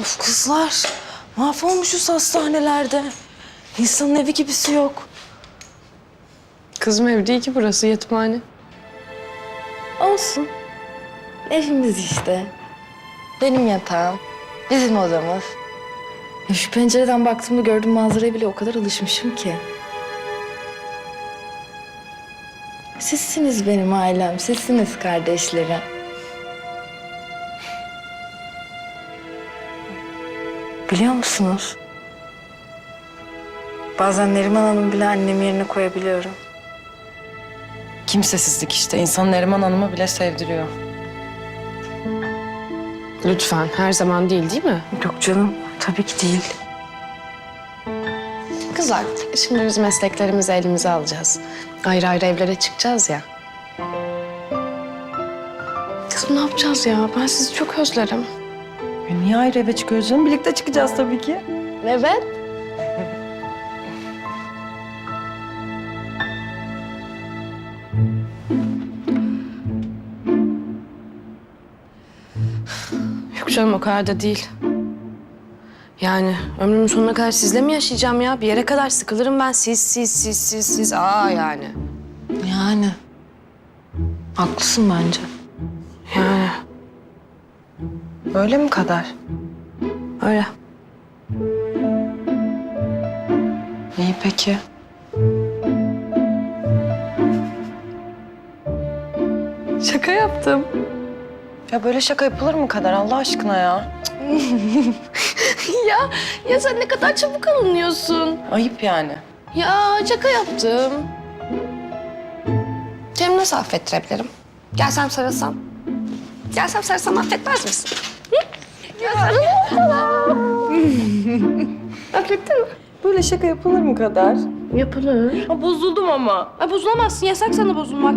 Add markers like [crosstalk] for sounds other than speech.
Of kızlar. Mahvolmuşuz hastanelerde. İnsanın evi gibisi yok. Kızım ev değil ki burası yetimhane. Olsun. Evimiz işte. Benim yatağım. Bizim odamız. Ya şu pencereden baktığımda gördüğüm manzaraya bile o kadar alışmışım ki. Sizsiniz benim ailem, sizsiniz kardeşlerim. Biliyor musunuz? Bazen Neriman Hanım bile annem yerine koyabiliyorum. Kimsesizlik işte. İnsan Neriman Hanım'ı bile sevdiriyor. Lütfen her zaman değil değil mi? Yok canım, tabii ki değil. Kızlar şimdi biz mesleklerimizi elimize alacağız. Ayrı ayrı evlere çıkacağız ya. Kızım ne yapacağız ya? Ben sizi çok özlerim. Niye ayrı eve çıkıyoruz canım? Birlikte çıkacağız tabii ki. Evet. Yok canım o kadar da değil. Yani ömrümün sonuna kadar sizle mi yaşayacağım ya? Bir yere kadar sıkılırım ben. Siz, siz, siz, siz, siz. Aa yani. Yani. Haklısın bence. Yani Öyle mi kadar? öyle. İyi peki. Şaka yaptım. Ya böyle şaka yapılır mı kadar Allah aşkına ya? [laughs] ya, ya sen ne kadar çabuk alınıyorsun. Ayıp yani. Ya şaka yaptım. Cem nasıl affettirebilirim? Gelsem sarılsam. Gelsem sarılsam affetmez misin? Affettin mi? Böyle şaka yapılır mı kadar? Yapılır. Ha, bozuldum ama. Ay bozulamazsın. Yasak sana bozulmak.